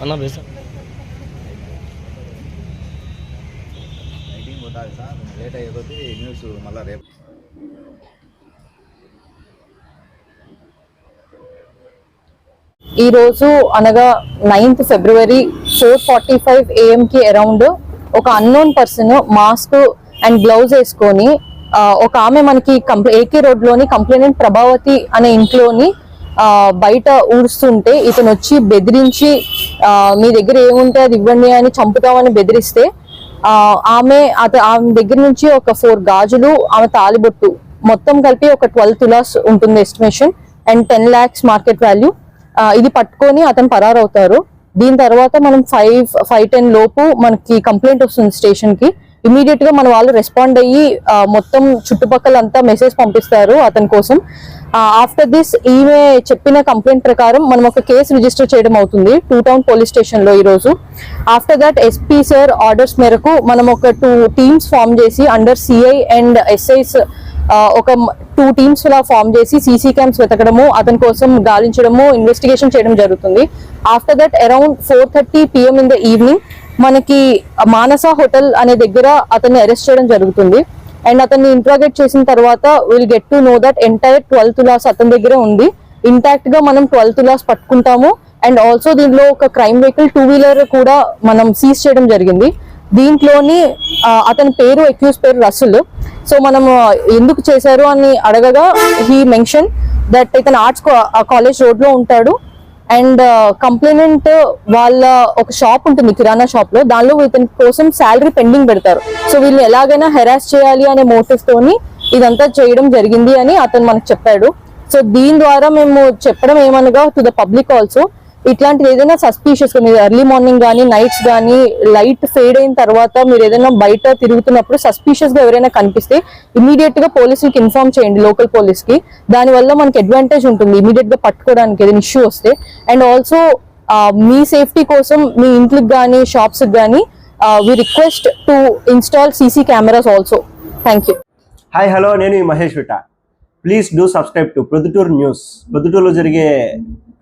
అన్నా బేసా లైటింగ్ పోతుంది సార్. లేట్ అయ్యేది న్యూస్ మళ్ళీ రేపు ఈ రోజు అనగా ninth February four forty five ఏఎంకి around ఒక unknown person mask and gloves వేసుకొని ఒక ఆమె మనకి ఏకే రోడ్లోని కంప్లైనెంట్ ప్రభావతి అనే ఇంట్లోని బయట ఊడుస్తుంటే ఇతను వచ్చి బెదిరించి మీ దగ్గర ఏముంటే అది ఇవ్వండి అని చంపుతామని బెదిరిస్తే ఆమె అత ఆమె దగ్గర నుంచి ఒక ఫోర్ గాజులు ఆమె తాలిబొట్టు మొత్తం కలిపి ఒక ట్వెల్వ్ తులాస్ ఉంటుంది estimation and ten lakhs market value. ఇది పట్టుకొని అతను పరారవుతారు. దీని తర్వాత మనం ఫైవ్ ఫైవ్ టెన్ లోపు మనకి కంప్లైంట్ వస్తుంది స్టేషన్కి. ఇమీడియట్గా మన వాళ్ళు రెస్పాండ్ అయ్యి మొత్తం చుట్టుపక్కల అంతా మెసేజ్ పంపిస్తారు అతని కోసం. ఆఫ్టర్ దిస్ ఈమె చెప్పిన కంప్లైంట్ ప్రకారం మనం ఒక కేసు రిజిస్టర్ చేయడం అవుతుంది టూ టౌన్ పోలీస్ స్టేషన్లో ఈ రోజు after that SP sir orders మేరకు మనం ఒక టూ టీమ్స్ ఫామ్ చేసి అండర్ సిఐ అండ్ ఎస్ఐస్ ఒక టూ టీమ్స్ లా ఫామ్ చేసి సీసీ క్యామ్స్ వెతకడము అతని కోసం గాలించడము ఇన్వెస్టిగేషన్ చేయడం జరుగుతుంది. After that around four thirty PM in the evening మనకి మానస హోటల్ అనే దగ్గర అతన్ని అరెస్ట్ చేయడం జరుగుతుంది. అండ్ అతన్ని ఇంట్రాగేట్ చేసిన తర్వాత will get to know that entire twelfth lakhs అతని దగ్గరే ఉంది. ఇంటాక్ట్గా మనం ట్వెల్త్ లాస్ పట్టుకుంటాము. అండ్ ఆల్సో దీనిలో ఒక క్రైమ్ వెహికల్ టూ వీలర్ కూడా మనం సీజ్ చేయడం జరిగింది. దీంట్లోని అతని పేరు అక్యూస్ పేరు రసుల్. సో మనం ఎందుకు చేశారు అని అడగగా హీ మెన్షన్ దట్ ఇతను ఆర్ట్స్ కాలేజ్ రోడ్లో ఉంటాడు. అండ్ కంప్లైనెంట్ వాళ్ళ ఒక షాప్ ఉంటుంది కిరాణా షాప్లో దానిలో ఇతని కోసం శాలరీ పెండింగ్ పెడతారు. సో వీళ్ళు ఎలాగైనా హెరాస్ చేయాలి అనే మోటివ్ తోని ఇదంతా చేయడం జరిగింది అని అతను మనకు చెప్పాడు. సో దీని ద్వారా మేము చెప్పడం ఏమనగా టు ద పబ్లిక్ ఆల్సో ఇట్లాంటిది ఏదైనా సస్పీషియస్ మీరు ఎర్లీ మార్నింగ్ కానీ నైట్స్ కానీ లైట్ ఫేడ్ అయిన తర్వాత మీరు ఏదైనా బయట తిరుగుతున్నప్పుడు సస్పీషియస్గా ఎవరైనా కనిపిస్తే ఇమీడియట్గా పోలీసులకి ఇన్ఫార్మ్ చేయండి లోకల్ పోలీస్కి. దాని వల్ల మనకి అడ్వాంటేజ్ ఉంటుంది ఇమీడియట్గా పట్టుకోవడానికి ఏదైనా ఇష్యూ వస్తే. అండ్ ఆల్సో మీ సేఫ్టీ కోసం మీ ఇంట్లోకి కానీ షాప్స్ కానీ we request to install CC cameras also thank you hi hello నేను Mahesh విట. Please do subscribe to Proddatur news ప్రొద్దుటూరులో జరిగే